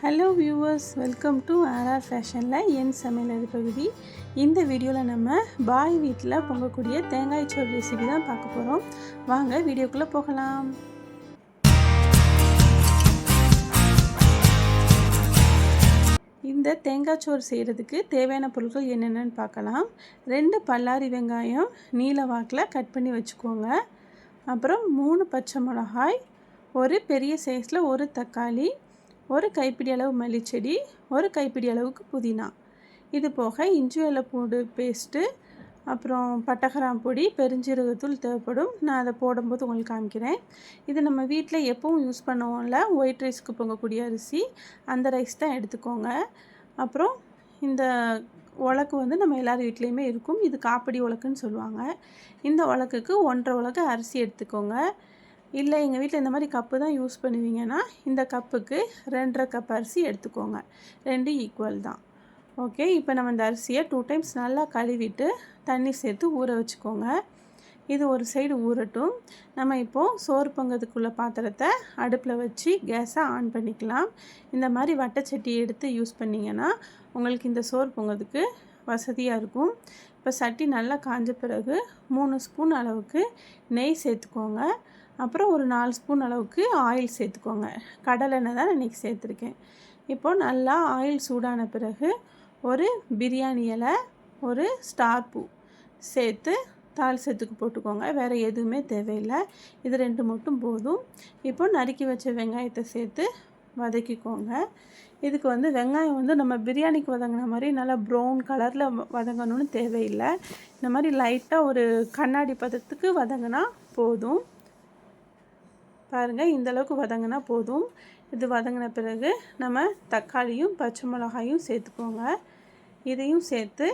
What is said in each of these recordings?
Hello viewers welcome to RR ஃபேஷனில் என் சமையலர் பகுதி. இந்த வீடியோவில் நம்ம பாய் வீட்டில் பொங்கக்கூடிய தேங்காய் சோறு ரெசிபி தான் பார்க்க போகிறோம் வாங்க வீடியோக்குள்ளே போகலாம். இந்த தேங்காய் சோறு செய்கிறதுக்கு தேவையான பொருட்கள் என்னென்னு பார்க்கலாம். ரெண்டு பல்லாரி வெங்காயம் நீல வாக்கில் கட் பண்ணி வச்சுக்கோங்க. அப்புறம் மூணு பச்சை மிளகாய் ஒரு பெரிய சைஸில் ஒரு தக்காளி ஒரு கைப்பிடி அளவு மல்லிச்செடி ஒரு கைப்பிடி அளவுக்கு புதினா. இது போக இஞ்சி வெள்ளை பூண்டு பேஸ்ட்டு அப்புறம் பட்டகராம் பொடி பெருஞ்சீரகத்தூள் தேவைப்படும். நான் அதை போடும்போது உங்களுக்கு காமிக்கிறேன். இது நம்ம வீட்டில் எப்பவும் யூஸ் பண்ணுவோம்ல ஒயிட் ரைஸ்க்கு பொங்கக்கூடிய அரிசி. அந்த ரைஸ் தான் எடுத்துக்கோங்க. அப்புறம் இந்த உலக்கு வந்து நம்ம எல்லார் வீட்லேயுமே இருக்கும். இது காப்படி உலக்குன்னு சொல்லுவாங்க. இந்த உலக்குக்கு ஒன்றரை உலக்கு அரிசி எடுத்துக்கோங்க. இல்லை எங்கள் வீட்டில் இந்த மாதிரி கப்பு தான் யூஸ் பண்ணுவீங்கன்னா இந்த கப்புக்கு ரெண்டரை கப் அரிசி எடுத்துக்கோங்க. ரெண்டு ஈக்குவல் தான். ஓகே இப்போ நம்ம இந்த அரிசியை டூ டைம்ஸ் நல்லா கழுவிட்டு தண்ணி சேர்த்து ஊற வச்சுக்கோங்க. இது ஒரு சைடு ஊறட்டும். நம்ம இப்போது சோறு பொங்கதுக்குள்ள பாத்திரத்தை அடுப்பில் வச்சு கேஸை ஆன் பண்ணிக்கலாம். இந்த மாதிரி வட்டச்சட்டி எடுத்து யூஸ் பண்ணிங்கன்னா உங்களுக்கு இந்த சோறு பொங்கதுக்கு வசதியாக இருக்கும். இப்போ சட்டி நல்லா காஞ்ச பிறகு மூணு ஸ்பூன் அளவுக்கு நெய் சேர்த்துக்கோங்க. அப்புறம் ஒரு நாலு ஸ்பூன் அளவுக்கு ஆயில் சேர்த்துக்கோங்க. கடலெண்ணெய் தான் இன்றைக்கி சேர்த்துருக்கேன். இப்போது நல்லா ஆயில் சூடான பிறகு ஒரு பிரியாணி இலை ஒரு ஸ்டார் பூ சேர்த்து தாளிசத்துக்கு போட்டுக்கோங்க. வேறு எதுவுமே தேவையில்லை. இது ரெண்டு மட்டும் போதும். இப்போ நறுக்கி வச்ச வெங்காயத்தை சேர்த்து வதக்கிக்கோங்க. இதுக்கு வந்து வெங்காயம் வந்து நம்ம பிரியாணிக்கு வதங்கின மாதிரி நல்லா ப்ரௌன் கலரில் வதங்கணும்னு தேவையில்லை. இந்த மாதிரி லைட்டாக ஒரு கண்ணாடி பதத்துக்கு வதங்கினா போதும். பாருங்கள் இந்தளவுக்கு வதங்கினா போதும். இது வதங்கின பிறகு நம்ம தக்காளியும் பச்சை மிளகாயும் சேர்த்துக்கோங்க. இதையும் சேர்த்து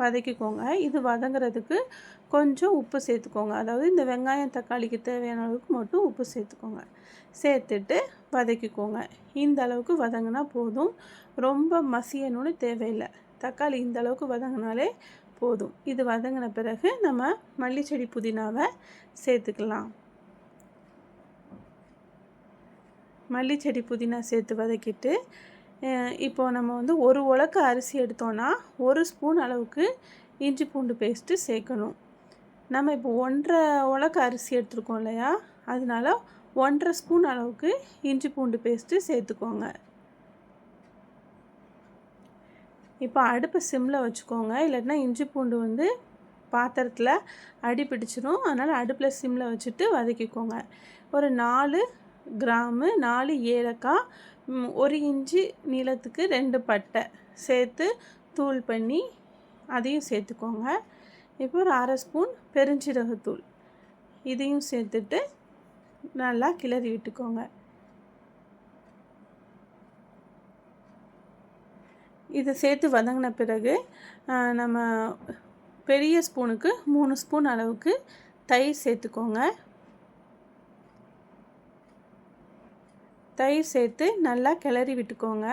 வதக்கிக்கோங்க. இது வதங்குறதுக்கு கொஞ்சம் உப்பு சேர்த்துக்கோங்க. அதாவது இந்த வெங்காயம் தக்காளிக்கு தேவையான அளவுக்கு மட்டும் உப்பு சேர்த்துக்கோங்க. சேர்த்துட்டு வதக்கிக்கோங்க. இந்த அளவுக்கு வதங்கினா போதும். ரொம்ப மசியணும்னு தேவையில்லை. தக்காளி இந்த அளவுக்கு வதங்கினாலே போதும். இது வதங்கின பிறகு நம்ம மல்லிச்செடி புதினாவை சேர்த்துக்கலாம். மல்லிச்செடி புதினா சேர்த்து வதக்கிட்டு இப்போது நம்ம வந்து ஒரு உலக்கு அரிசி எடுத்தோன்னா ஒரு ஸ்பூன் அளவுக்கு இஞ்சி பூண்டு பேஸ்ட்டு சேர்க்கணும். நம்ம இப்போ ஒன்றரை உலக்கு அரிசி எடுத்துருக்கோம் இல்லையா? அதனால ஒன்றரை ஸ்பூன் அளவுக்கு இஞ்சி பூண்டு பேஸ்ட்டு சேர்த்துக்கோங்க. இப்போ அடுப்பை சிம்மில் வச்சுக்கோங்க. இல்லைன்னா இஞ்சி பூண்டு வந்து பாத்திரத்தில் அடி பிடிச்சிடும் அதனால் அடுப்பில் சிம்மில் வச்சுட்டு வதக்கிக்கோங்க. ஒரு நாலு கிராமு நாலு ஏலக்காய் ஒரு இன்ச்சு நீளத்துக்கு ரெண்டு பட்டை சேர்த்து தூள் பண்ணி அதையும் சேர்த்துக்கோங்க. இப்போ ஒரு அரை ஸ்பூன் பெருஞ்சீரகத்தூள். இதையும் சேர்த்துட்டு நல்லா கிளறி விட்டுக்கோங்க. இதை சேர்த்து வதங்கின பிறகு நம்ம பெரிய ஸ்பூனுக்கு மூணு ஸ்பூன் அளவுக்கு தயிர் சேர்த்துக்கோங்க. தயிர் சேர்த்து நல்லா கிளறி விட்டுக்கோங்க.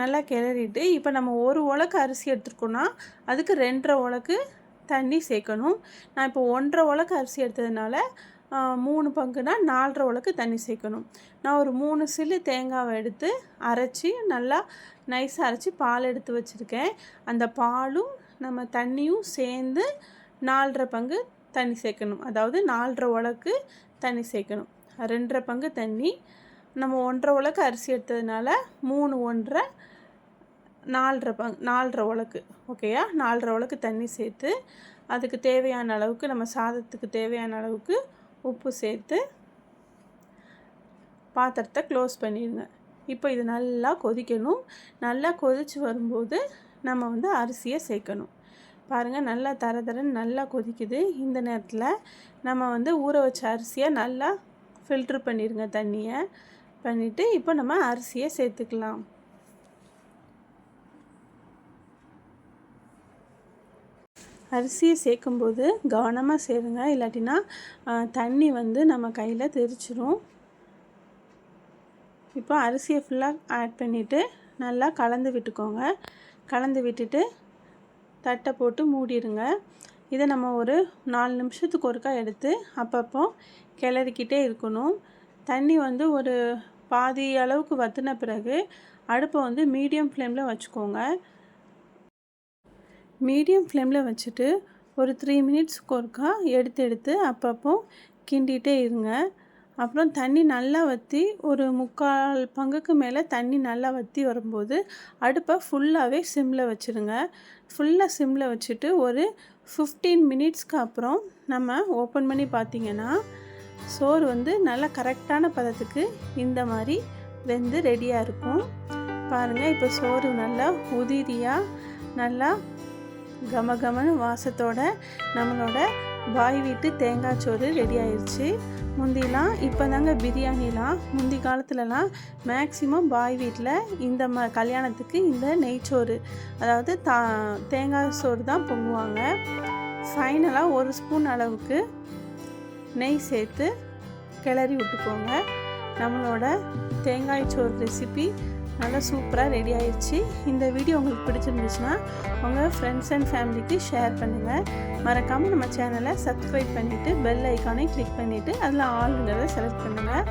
நல்லா கிளறிட்டு இப்போ நம்ம ஒரு உலக்கு அரிசி எடுத்துருக்கோன்னா அதுக்கு ரெண்டரை உலக்கு தண்ணி சேர்க்கணும். நான் இப்போ ஒன்றரை உலக்கு அரிசி எடுத்ததுனால மூணு பங்குனா நாலரை உலக்கு தண்ணி சேர்க்கணும். நான் ஒரு மூணு சில்லு தேங்காவை எடுத்து அரைச்சி நல்லா நைஸாக அரைச்சி பால் எடுத்து வச்சுருக்கேன். அந்த பாலும் நம்ம தண்ணியும் சேர்ந்து நாலரை பங்கு தண்ணி சேர்க்கணும். அதாவது நாலரை உலக்கு தண்ணி சேர்க்கணும். ரெண்டரை பங்கு தண்ணி. நம்ம ஒன்றரை உலக்கு அரிசி எடுத்ததுனால மூணு ஒன்றரை நாலரை பங்கு நாலரை உலக்கு ஓகேயா நாலரை உலக்கு தண்ணி சேர்த்து அதுக்கு தேவையான அளவுக்கு நம்ம சாதத்துக்கு தேவையான அளவுக்கு உப்பு சேர்த்து பாத்திரத்தை க்ளோஸ் பண்ணிடுங்க. இப்போ இது நல்லா கொதிக்கணும். நல்லா கொதித்து வரும்போது நம்ம வந்து அரிசியை சேர்க்கணும். பாருங்கள் நல்லா தர தரன்னு நல்லா கொதிக்குது. இந்த நேரத்தில் நம்ம வந்து ஊற வச்ச அரிசியை நல்லா ஃபில்ட்ரு பண்ணிடுங்க தண்ணியை. பண்ணிவிட்டு இப்போ நம்ம அரிசியை சேர்த்துக்கலாம். அரிசியை சேர்க்கும்போது கவனமாக சேருங்க. இல்லாட்டினா தண்ணி வந்து நம்ம கையில் தெரிச்சிரும். இப்போ அரிசியை ஃபுல்லாக ஆட் பண்ணிவிட்டு நல்லா கலந்து விட்டுக்கோங்க. கலந்து விட்டுட்டு தட்டை போட்டு மூடிடுங்க. இதை நம்ம ஒரு நாலு நிமிஷத்துக்கு ஒருக்கா எடுத்து அப்பப்போ கிளறிக்கிட்டே இருக்கணும். தண்ணி வந்து ஒரு பாதி அளவுக்கு வற்றின பிறகு அடுப்பை வந்து மீடியம் ஃப்ளேமில் வச்சுக்கோங்க. மீடியம் ஃப்ளேமில் வச்சுட்டு ஒரு த்ரீ மினிட்ஸ்க்கு ஒருக்கா எடுத்து எடுத்து அப்பப்போ கிண்டிகிட்டே இருங்க. அப்புறம் தண்ணி நல்லா வற்றி ஒரு முக்கால் பங்குக்கு மேலே தண்ணி நல்லா வற்றி வரும்போது அடுப்பை ஃபுல்லாகவே சிம்மில் வச்சுருங்க. ஃபுல்லாக சிம்மில் வச்சுட்டு ஒரு ஃபிஃப்டீன் மினிட்ஸ்க்கு அப்புறம் நம்ம ஓப்பன் பண்ணி பார்த்திங்கன்னா சோறு வந்து நல்லா கரெக்டான பதத்துக்கு இந்த மாதிரி வெந்து ரெடியாக இருக்கும். பாருங்கள் இப்போ சோறு நல்லா உதிரியாக நல்லா கம கமனு வாசத்தோட நம்மளோட பாய் வீட்டு தேங்காய் சோறு ரெடி ஆயிடுச்சு முந்திலாம் இப்போ தாங்க பிரியாணிலாம் முந்தி காலத்துலலாம் மேக்ஸிமம் பாய் வீட்டில் இந்த ம கல்யாணத்துக்கு இந்த நெய்ச்சோறு அதாவது தா தேங்காய் சோறு தான் பொங்குவாங்க. ஃபைனலாக ஒரு ஸ்பூன் அளவுக்கு நெய் சேர்த்து கிளறி விட்டுக்கோங்க. நம்மளோட தேங்காய் சோறு ரெசிபி நல்லா சூப்பராக ரெடி ஆயிடுச்சு. இந்த வீடியோ உங்களுக்கு பிடிச்சிருந்துச்சுன்னா உங்கள் ஃப்ரெண்ட்ஸ் அண்ட் ஃபேமிலிக்கு ஷேர் பண்ணுங்கள் மறக்காமல் நம்ம சேனலை சப்ஸ்கிரைப் பண்ணிவிட்டு பெல் ஐக்கானை கிளிக் பண்ணிவிட்டு அதில் ஆளுங்கிறத செலக்ட் பண்ணுங்கள்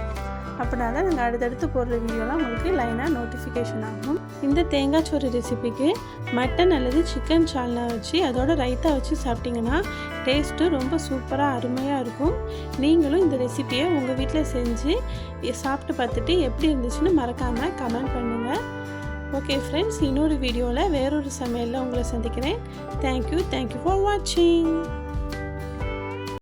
அப்படின்னா தான் நாங்கள் அடுத்தடுத்து போடுற வீடியோலாம் உங்களுக்கு லைனாக நோட்டிஃபிகேஷன் ஆகும். இந்த தேங்காய் சோறு ரெசிபிக்கு மட்டன் அல்லது சிக்கன் சால்னா வச்சு அதோட ரைத்தா வச்சு சாப்பிட்டிங்கன்னா டேஸ்ட்டு ரொம்ப சூப்பராக அருமையாக இருக்கும். நீங்களும் இந்த ரெசிப்பியை உங்கள் வீட்டில் செஞ்சு சாப்பிட்டு பார்த்துட்டு எப்படி இருந்துச்சுன்னு மறக்காமல் கமெண்ட் பண்ணுங்கள் ஓகே ஃப்ரெண்ட்ஸ் இன்னொரு வீடியோவில் வேறொரு சமையலில் உங்களை சந்திக்கிறேன். தேங்க்யூ தேங்க்யூ ஃபார் வாட்சிங்